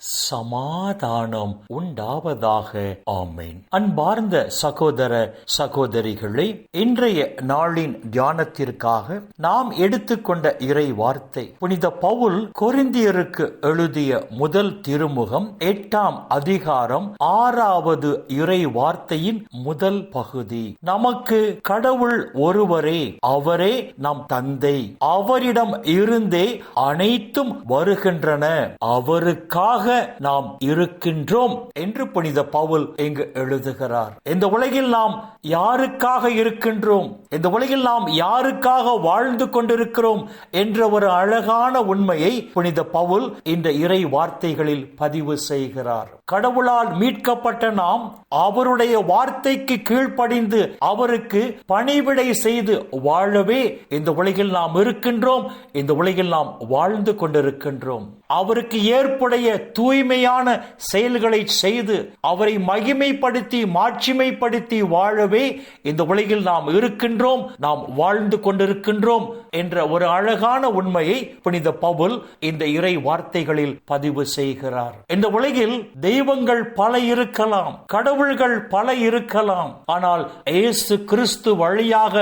சமாதானம் உண்டாவதாக. ஆமேன். அன்பார்ந்த சகோதர சகோதரிகளே இன்றைய நாளின் தியானத்திற்காக நாம் எடுத்துக்கொண்ட இறை வார்த்தை புனித பவுல் கொரிந்தியருக்கு எழுதிய முதல் திருமுகம் எட்டாம் அதிகாரம் ஆறாவது இறை வார்த்தையின் முதல் பகுதி. நமக்கு கடவுள் ஒருவரே அவரே நம் தந்தை. அவரிடம் இருந்தே அனைத்தும் வருகின்றன. அவருக்காக நாம் இருக்கின்றோம் என்று புனித பவுல் இங்கு எழுதுகிறார். இந்த உலகில் நாம் யாருக்காக இருக்கின்றோம்? இந்த உலகில் நாம் யாருக்காக வாழ்ந்து கொண்டிருக்கிறோம்? என்ற ஒரு அழகான உண்மையை புனித பவுல் இந்த இறை வார்த்தைகளில் பதிவு செய்கிறார். கடவுளால் மீட்கப்பட்ட நாம் அவருடைய வார்த்தைக்கு கீழ்ப்படிந்து அவருக்கு பணிவிடை செய்து வாழவே இந்த உலகில் நாம் இருக்கின்றோம். இந்த உலகில் நாம் வாழ்ந்து கொண்டிருக்கின்றோம். அவருக்கு ஏற்புடைய தூய்மையான செயல்களை செய்து அவரை மகிமைப்படுத்தி மாட்சிமைப்படுத்தி வாழவே இந்த உலகில் நாம் இருக்கின்றோம் நாம் வாழ்ந்து கொண்டிருக்கின்றோம் என்ற ஒரு அழகான உண்மையை புனித பவுல் இந்த இறை வார்த்தைகளில் பதிவு செய்கிறார். இந்த உலகில் தெய்வங்கள் பல இருக்கலாம் கடவுள்கள் பல இருக்கலாம் ஆனால் இயேசு கிறிஸ்து வழியாக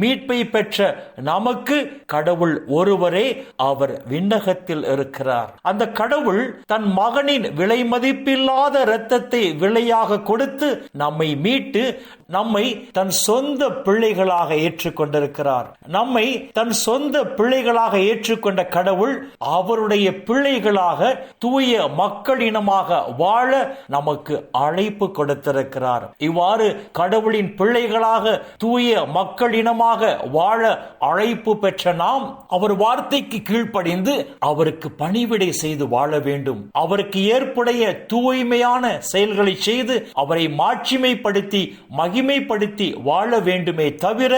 மீட்பை பெற்ற நமக்கு கடவுள் ஒருவரே அவர் விண்ணகத்தில் இருக்கிறார். அந்த கடவுள் தன் மகனின் விலை மதிப்பில்லாத இரத்தத்தை விலையாக கொடுத்து நம்மை மீட்டு நம்மை தன் சொந்த பிள்ளைகளாக ஏற்றுக்கொண்டிருக்கிறார். நம்மை தன் சொந்த பிள்ளைகளாக ஏற்றுக்கொண்ட கடவுள் அவருடைய பிள்ளைகளாக தூய மக்களினமாக வாழ நமக்கு அழைப்பு கொடுத்திருக்கிறார். இவ்வாறு கடவுளின் பிள்ளைகளாக தூய மக்களினமாக வாழ அழைப்பு பெற்ற நாம் அவர் வார்த்தைக்கு கீழ்ப்படிந்து அவருக்கு பணிவு அறுவடை செய்து வாழ வேண்டும். அவருக்கு ஏற்புடைய தூய்மையான செயல்களை செய்து அவரை மாட்சிமைப்படுத்தி மகிமைப்படுத்தி வாழ வேண்டுமே தவிர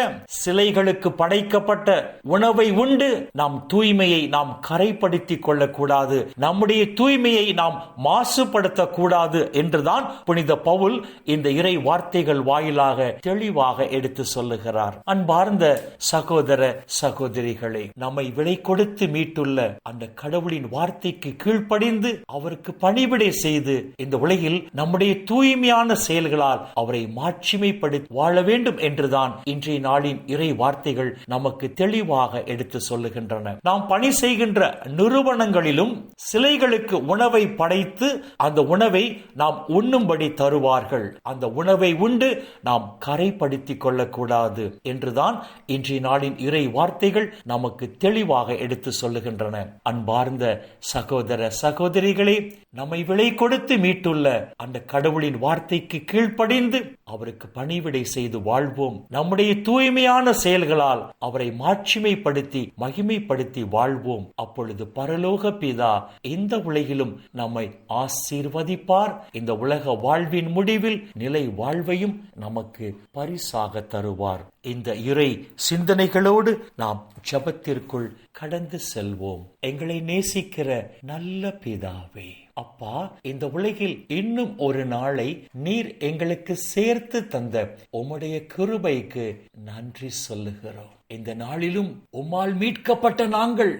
சிலைகளுக்கு படைக்கப்பட்ட உணவை உண்டு. நாம் தூய்மையை நாம் கரைப்படுத்திக் கொள்ளக்கூடாது. நம்முடைய தூய்மையை நாம் மாசுபடுத்தக்கூடாது என்றுதான் புனித பவுல் இந்த இறை வார்த்தைகள் வாயிலாக தெளிவாக எடுத்து சொல்லுகிறார். அன்பார்ந்த சகோதர சகோதரிகளை நம்மை விலை கொடுத்து மீட்டுள்ள அந்த கடவுளின் வார்த்தைக்கு கீழ்ப்படிந்து அவருக்கு பணிவிடை செய்து இந்த உலகில் நம்முடைய தூய்மையான செயல்களால் அவரை மாட்சிமைப்படுத்தி வாழ வேண்டும் என்றுதான் இன்றைய நாளின் இறை வார்த்தைகள் நமக்கு தெளிவாக எடுத்து சொல்லுகின்றன. நாம் பணி செய்கின்ற நிறுவனங்களிலும் சிலைகளுக்கு உணவை படைத்து அந்த உணவை நாம் உண்ணும்படி தருவார்கள். அந்த உணவை உண்டு நாம் கரைப்படுத்திக் கொள்ளக்கூடாது என்றுதான் இன்றைய நாளின் இறை வார்த்தைகள் நமக்கு தெளிவாக எடுத்து சொல்லுகின்றன. அன்பார்ந்த சகோதர சகோதரிகளே நம்மை விலை கொடுத்து மீட்டுள்ள அந்த கடவுளின் வார்த்தைக்கு கீழ்ப்படிந்து அவருக்கு பணிவிடை செய்து வாழ்வோம். நம்முடைய தூய்மையான செயல்களால் அவரை மாட்சிமைப்படுத்தி மகிமைப்படுத்தி வாழ்வோம். அப்பொழுது பரலோக பிதா இந்த உலகிலும் நம்மை ஆசீர்வதிப்பார். இந்த உலக வாழ்வின் முடிவில் நிலை வாழ்வையும் நமக்கு பரிசாக தருவார். இந்த இறை சிந்தனைகளோடு நாம் ஜபத்திற்குள் கடந்து செல்வோம். எங்களை நேசிக்கிற நல்ல பிதாவே. அப்பா இந்த உலகில் இன்னும் ஒரு நாளை நீர் எங்களுக்கு சேர்த்து தந்த உம்முடைய கிருபைக்கு நன்றி சொல்லுகிறோம். இந்த நாளிலும் உம்மால் மீட்கப்பட்ட நாங்கள்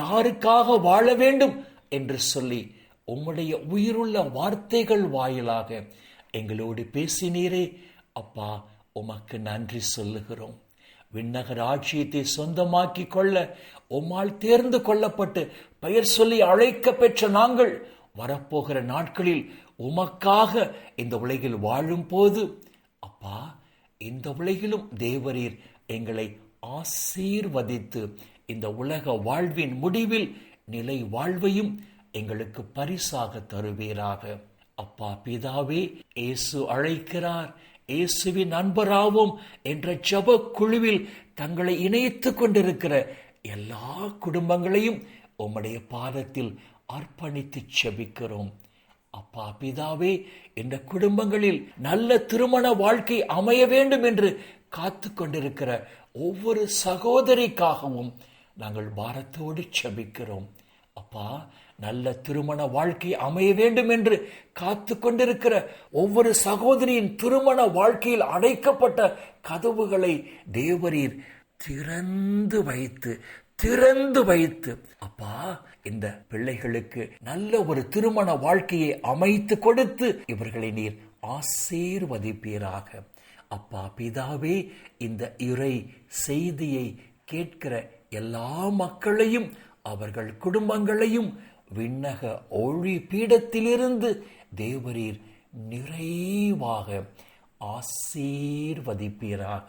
யாருக்காக வாழ வேண்டும் என்று சொல்லி உம்முடைய உயிருள்ள வார்த்தைகள் வாயிலாக எங்களோடு பேசினீரே. அப்பா உமக்கு நன்றி சொல்லுகிறோம். விண்ணகர் ஆட்சியத்தை சொந்தமாக்கி கொள்ள உம்மால் தேர்ந்து கொள்ளப்பட்டு பெயர் சொல்லி அழைக்க பெற்ற நாங்கள் வரப்போகிற நாட்களில் உமக்காக இந்த உலகில் வாழும் போது அப்பா இந்த உலகிலும் தேவரீர் எங்களை ஆசீர்வதித்து இந்த உலக வாழ்வின் முடிவில் நிலை வாழ்வையும் எங்களுக்கு பரிசாக தருவீராக. அப்பா பிதாவே இயேசு அழைக்கிறார். இயேசுவின் நண்பராவோம் என்ற ஜப குழுவில் தங்களை இணைத்துக் கொண்டிருக்கிற எல்லா குடும்பங்களையும் உம்முடைய பாதத்தில் அர்ப்பணித்து செபிக்கிறோம். அப்பா பிதாவே இந்த குடும்பங்களில் நல்ல திருமண வாழ்க்கை அமைய வேண்டும் என்று காத்து கொண்டிருக்கிற ஒவ்வொரு சகோதரிக்காகவும் நாங்கள் பாரத்தோடு செபிக்கிறோம். அப்பா நல்ல திருமண வாழ்க்கை அமைய வேண்டும் என்று காத்து கொண்டிருக்கிற ஒவ்வொரு சகோதரியின் திருமண வாழ்க்கையில் அடைக்கப்பட்ட கதவுகளை தேவரீர் திறந்து வைத்து திறந்து வைத்து அப்பா இந்த பிள்ளைகளுக்கு நல்ல ஒரு திருமண வாழ்க்கையை அமைத்து கொடுத்து இவர்களை நீர் ஆசீர்வதிப்பீராக. அப்பா பிதாவே இந்த இறை செய்தியை கேட்கிற எல்லா மக்களையும் அவர்கள் குடும்பங்களையும் விண்ணக ஒளி பீடத்திலிருந்து தேவரீர் நிறைவாக ஆசீர்வதிப்பீராக.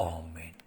Amen.